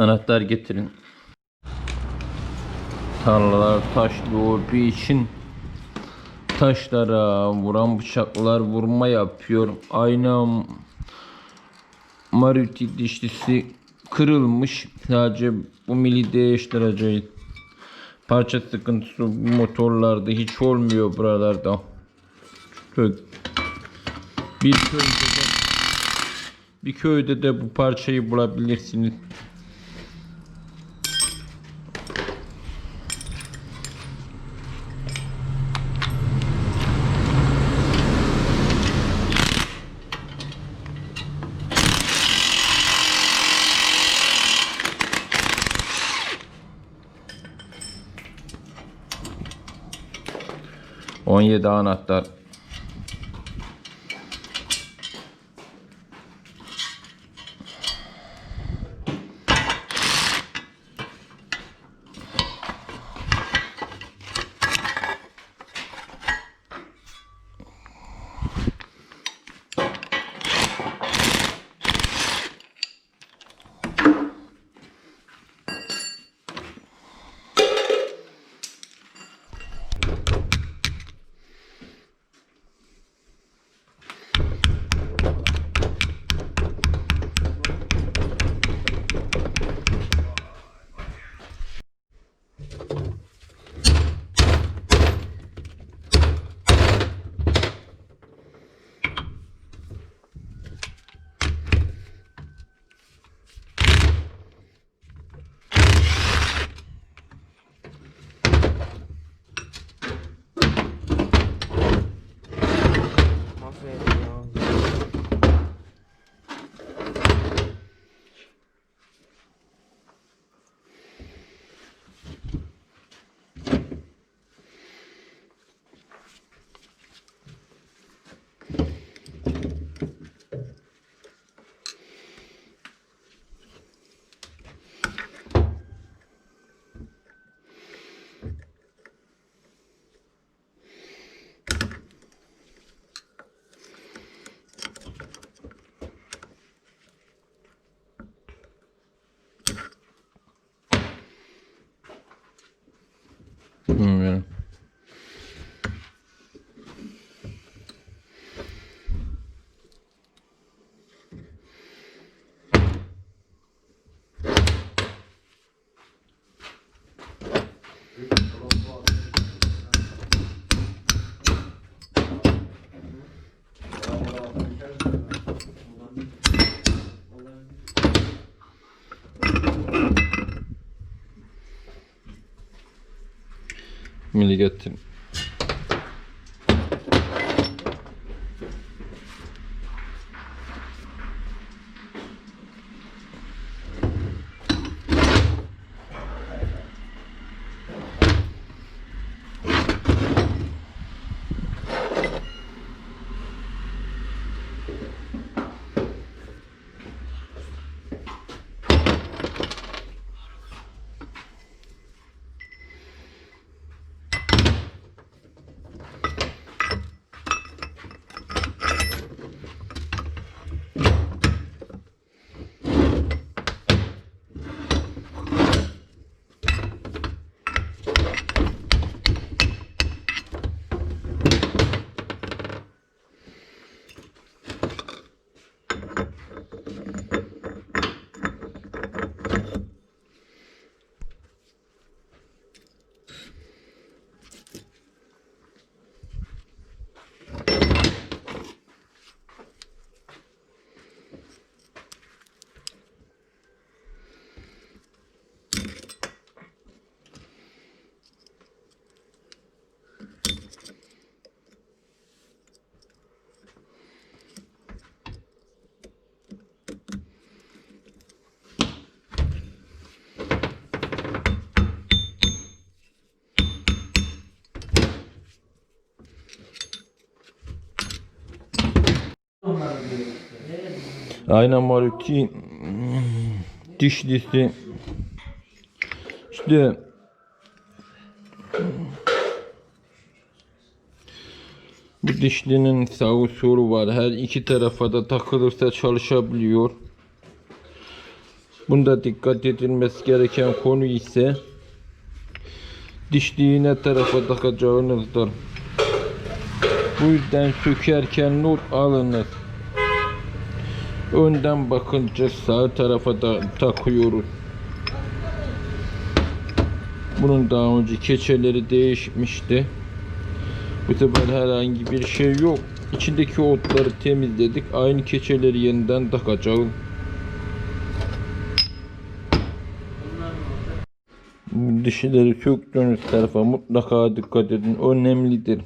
Anahtar getirin. Tarlalar taşlı olduğu için taşlara vuran bıçaklar vurma yapıyor. Ayna Maruti dişlisi kırılmış. Sadece bu mili değiştireceğiz. Parça sıkıntısı motorlarda hiç olmuyor buralarda. Çok bir köyde de bir köyde de bu parçayı bulabilirsiniz. On yedi anahtar. Bilmiyorum. Mili getir. Aynen Maruti dişlisi işte bu dişlinin sağı solu var. Her iki tarafa da takılırsa çalışabiliyor. Bunda dikkat edilmesi gereken konu ise dişliği ne tarafa takacağınızdır. Bu yüzden sökerken not alınır. Önden bakınca sağ tarafa da takıyoruz. Bunun daha önce keçeleri değişmişti. Bu sefer herhangi bir şey yok. İçindeki otları temizledik. Aynı keçeleri yeniden takacağız. Bu dişileri söktüğünüz tarafa mutlaka dikkat edin. Önemlidir.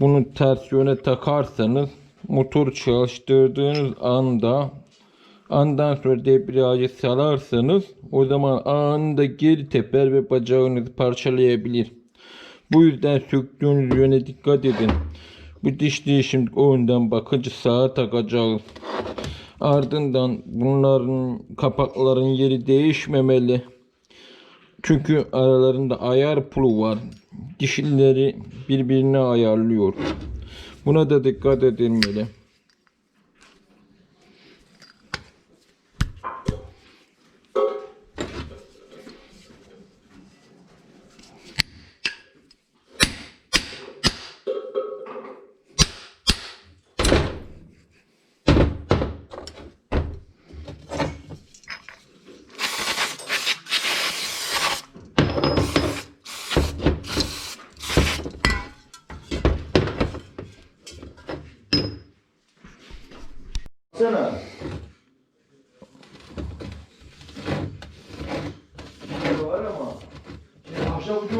Bunu ters yöne takarsanız motor çalıştırdığınız anda andan sonra debriyajı salarsanız o zaman anında geri teper ve bacağınızı parçalayabilir. Bu yüzden söktüğünüz yöne dikkat edin. Bu dişliği şimdi önden bakınca sağa takacağız. Ardından bunların kapakların yeri değişmemeli. Çünkü aralarında ayar pulu var. Dişlileri birbirine ayarlıyor. Buna da dikkat edilmeli.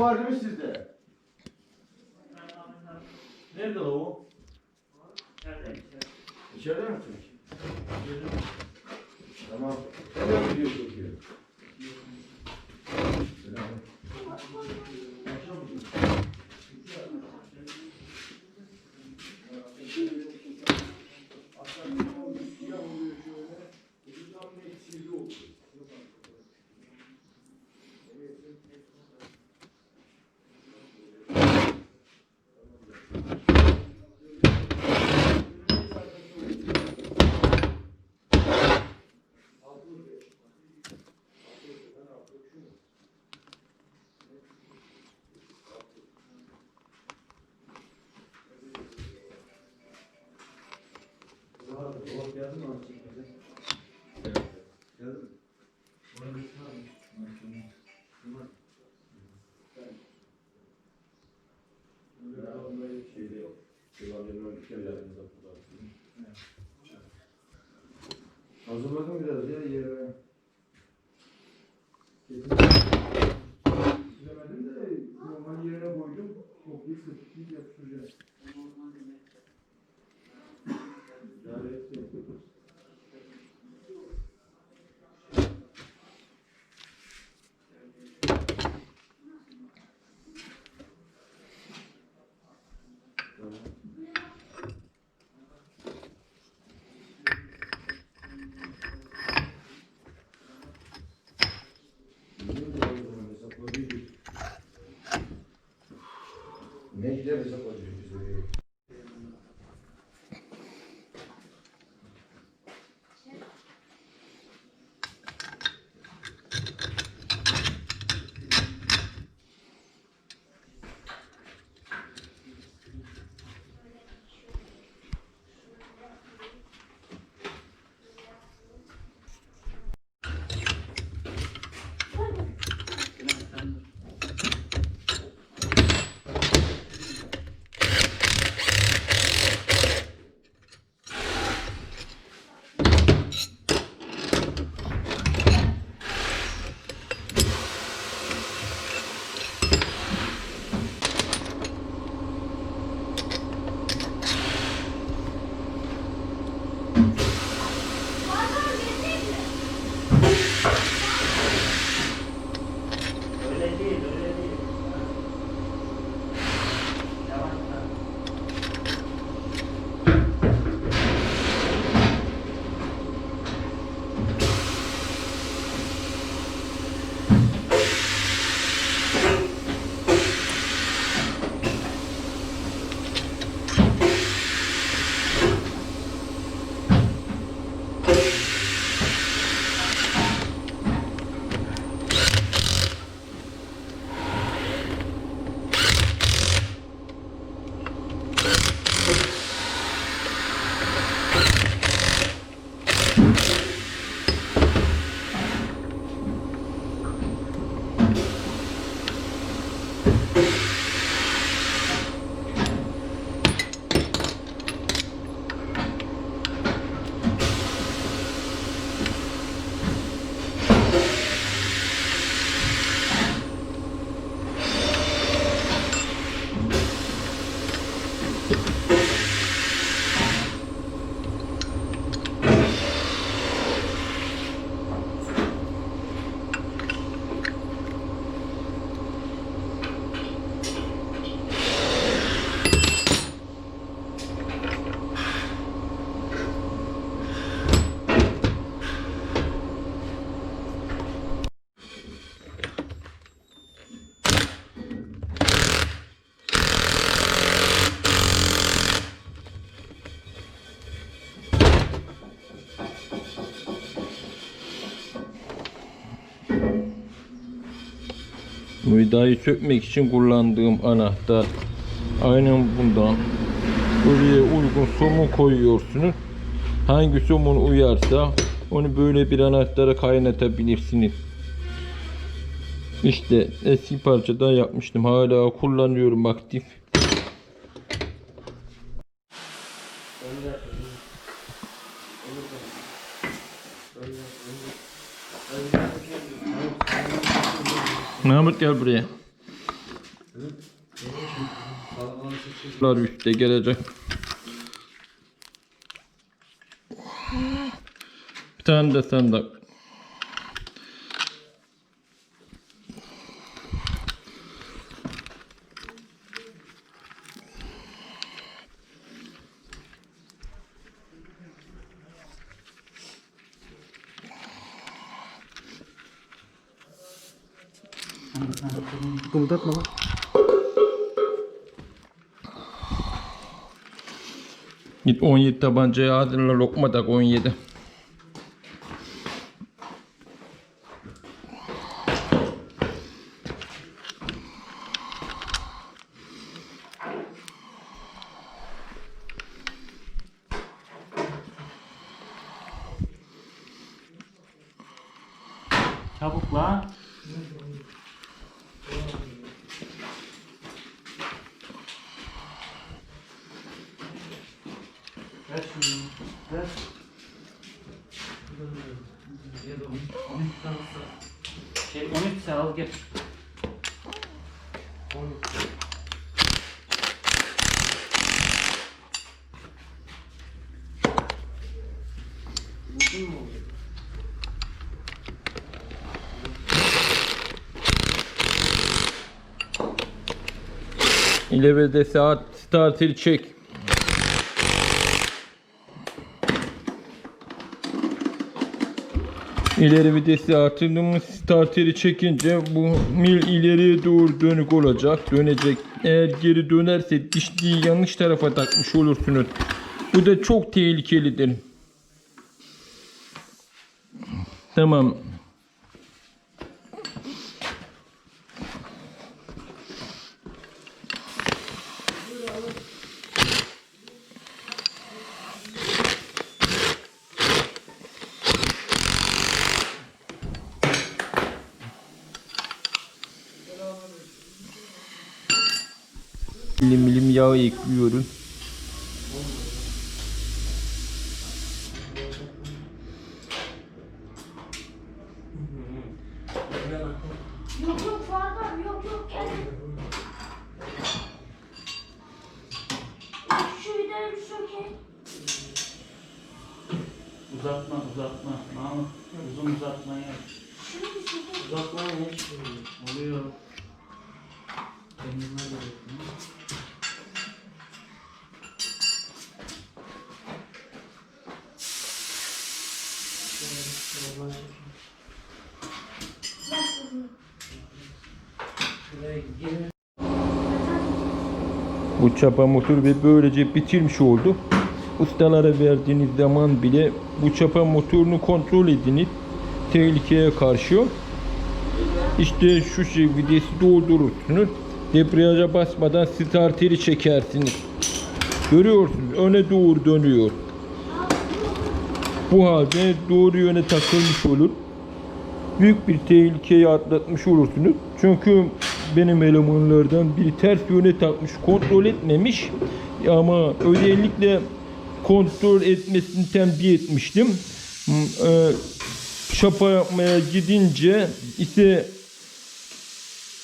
Var değil mi sizde? Nerede o? İçeride mi? Tamam. Hemen gidiyor Türkiye. Ne gider you. Vidayı sökmek için kullandığım anahtar. Aynen bundan. Buraya uygun somun koyuyorsunuz. Hangi somun uyarsa onu böyle bir anahtara kaynatabilirsiniz. İşte eski parçadan yapmıştım. Hala kullanıyorum aktif. Mahmut gel buraya. Bunlar üstte gelecek. Bir tane de sen de. Kımıldatma lan. Git 17 tabancaya hazırla lokma tak 17. Çabuk lan. İleride saat starter çek. İleri vitesi artırdığımız starteri çekince bu mil ileriye doğru dönük olacak. Dönecek. Eğer geri dönerse dişliği yanlış tarafa takmış olursunuz. Bu da çok tehlikelidir. Tamam. Milim milim yağ ekliyoruz. Yok yok Fuat abi yok yok gel. Şu vidayı bir sökeyim. Uzatma uzatma. Mahmut uzun uzatma ya. Uzatma ne? Oluyor. Kendime de Bu çapa motor ve böylece bitirmiş oldu. Ustalara verdiğiniz zaman bile bu çapa motorunu kontrol ediniz. Tehlikeye karşı. İşte şu şey videsi doldurursunuz. Debriyaja basmadan starteri çekersiniz. Görüyorsunuz öne doğru dönüyor. Bu halde doğru yöne takılmış olur. Büyük bir tehlikeyi atlatmış olursunuz. Çünkü benim elemanlardan biri ters yöne takmış, kontrol etmemiş. Ama özellikle kontrol etmesini tembih etmiştim. Hmm, e, Şapa yapmaya gidince ise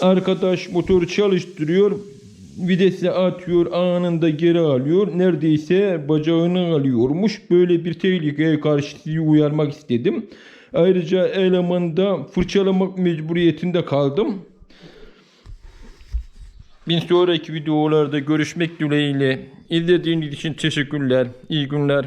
arkadaş motoru çalıştırıyor. Videsi atıyor anında geri alıyor. Neredeyse bacağını alıyormuş. Böyle bir tehlikeye karşı sizi uyarmak istedim. Ayrıca elemanda fırçalamak mecburiyetinde kaldım. Bir sonraki videolarda görüşmek dileğiyle. İzlediğiniz için teşekkürler. İyi günler.